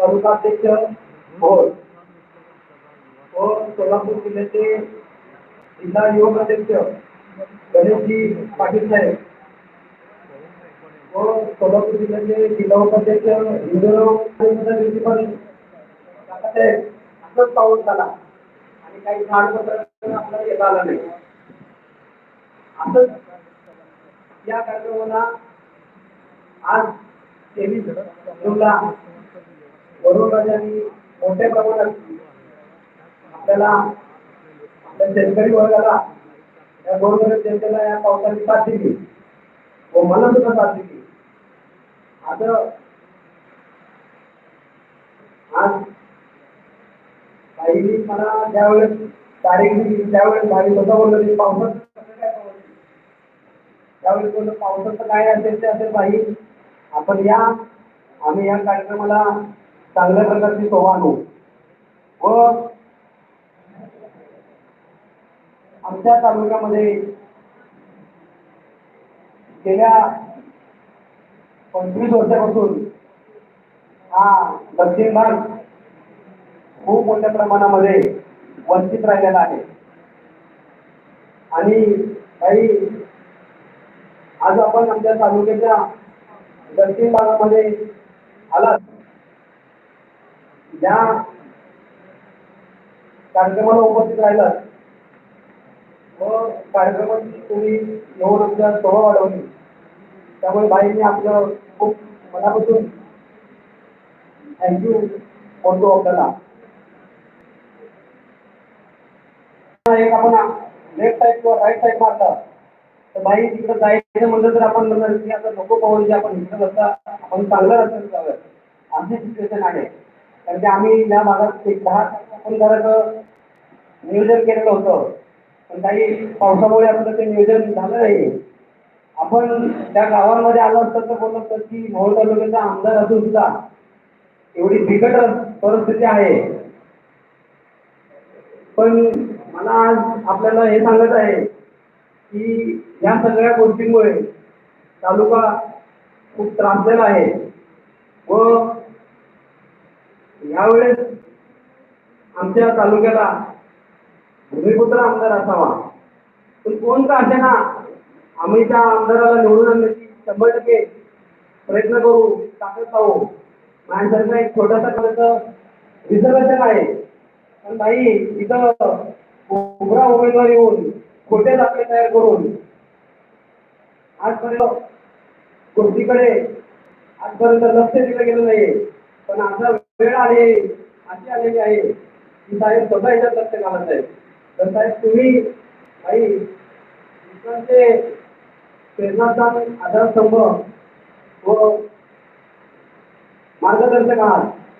तालुकाध्यक्ष भोर व सोलापूर जिल्ह्याचे जिल्हा युवक अध्यक्ष गणेशजी पाटील साहेब. व सोलापूर जिल्ह्याचे जिल्हा उपाध्यक्ष हिंदूराव प्रिन्सिपल काकासाहेब असंच पाऊस झाला. आणि काही झाडपत्र आपल्याला येता आलं नाही. असंच या कार्यक्रमाला आज तेवीस जूनला वडोदराजांनी मोठ्या प्रमाणात आपल्याला आपल्या शेतकरी वर्गाला या गोरगरीब जनतेला या पावसाची साथ दिली. व मला सुद्धा साथ दिली. आता आज काही मला ज्यावेळेस तारीख दिली त्यावेळेस भाई स्वतः बोललो पावसात त्यावेळेस बोललो पावसाचं काय असेल ते असेल बाई. आपण या आम्ही या कार्यक्रमाला चांगल्या प्रकारची शोभा आणू व आमच्या तालुक्यामध्ये गेल्या पंचवीस वर्षापासून हा दक्षिण भाग खूप मोठ्या प्रमाणामध्ये वंचित राहिलेला आहे. आणि काही आज आपण आमच्या तालुक्याच्या दक्षिण भागामध्ये आलात. या कार्यक्रमाला उपस्थित राहिलात. व कार्यक्रमाची तुम्ही येऊन आमच्या वाढवली. त्यामुळे बाईंनी आपलं खूप मनापासून थँक्यू बोलतो आपल्याला. एक आपण लेफ्ट साईड किंवा राईट साईड मारला तर बाई तिकडे जायचं म्हणलं तर आपण म्हणणार की आता नको पाहून आपण इकडे बसता आपण चांगलं रस्त्याने जाऊया. आमची सिच्युएशन आहे. कारण की आम्ही या भागात एक दहा आपण घराचं नियोजन केलेलं होतं. पण काही पावसामुळे आपलं ते नियोजन झालं नाही. आपण त्या गावांमध्ये आलो असतं तर बोलत असतं की मोहोळ तालुक्याचा आमदार असून सुद्धा एवढी बिकट परिस्थिती आहे. पण मला आज आपल्याला हे सांगत आहे की या सगळ्या गोष्टींमुळे तालुका खूप त्रासलेला आहे. व यावेळेस आमच्या तालुक्याला भूमिपुत्र आमदार असावा. पण कोण का असे ना आम्ही त्या आमदाराला निवडून आणण्याची शंभर टक्के प्रयत्न करू ताकद पाहू. माझ्यासारखा एक छोटासा खर्च रिझर्वेशन आहे. पण नाही इथं उभरा उमेदवार येऊन खोटे दाखले तयार करून आजपर्यंत गोष्टीकडे आजपर्यंत लक्ष दिलं गेलं नाही पण आता वेळ आली अशी आलेली आहे. की साहेब स्वतः याच्यात लक्ष घालत आहे तर साहेब तुम्ही काही इतरांचे प्रेरणास्थान आधारस्तंभ व मार्गदर्शक आहात.